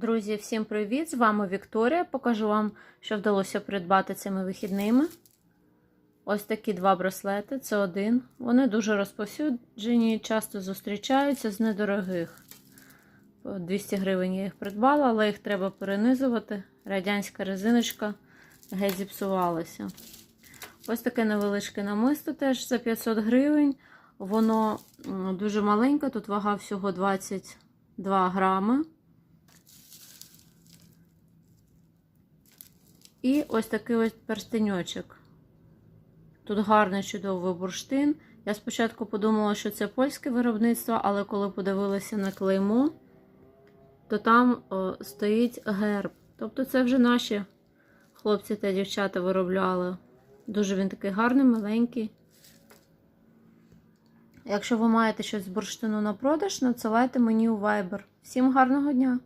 Друзі, всім привіт! З вами Вікторія. Покажу вам, що вдалося придбати цими вихідними. Ось такі два браслети. Це один. Вони дуже розповсюджені, часто зустрічаються з недорогих. 200 гривень я їх придбала, але їх треба перенизувати. Радянська резиночка геть зіпсувалася. Ось таке невеличке намисто теж за 500 гривень. Воно дуже маленьке, тут вага всього 22 грами. І ось такий ось перстеньочок. Тут гарний чудовий бурштин. Я спочатку подумала, що це польське виробництво, але коли подивилася на клеймо, то там о, стоїть герб. Тобто це вже наші хлопці та дівчата виробляли. Дуже він такий гарний, маленький. Якщо ви маєте щось з бурштину на продаж, надсилайте мені у Viber. Всім гарного дня!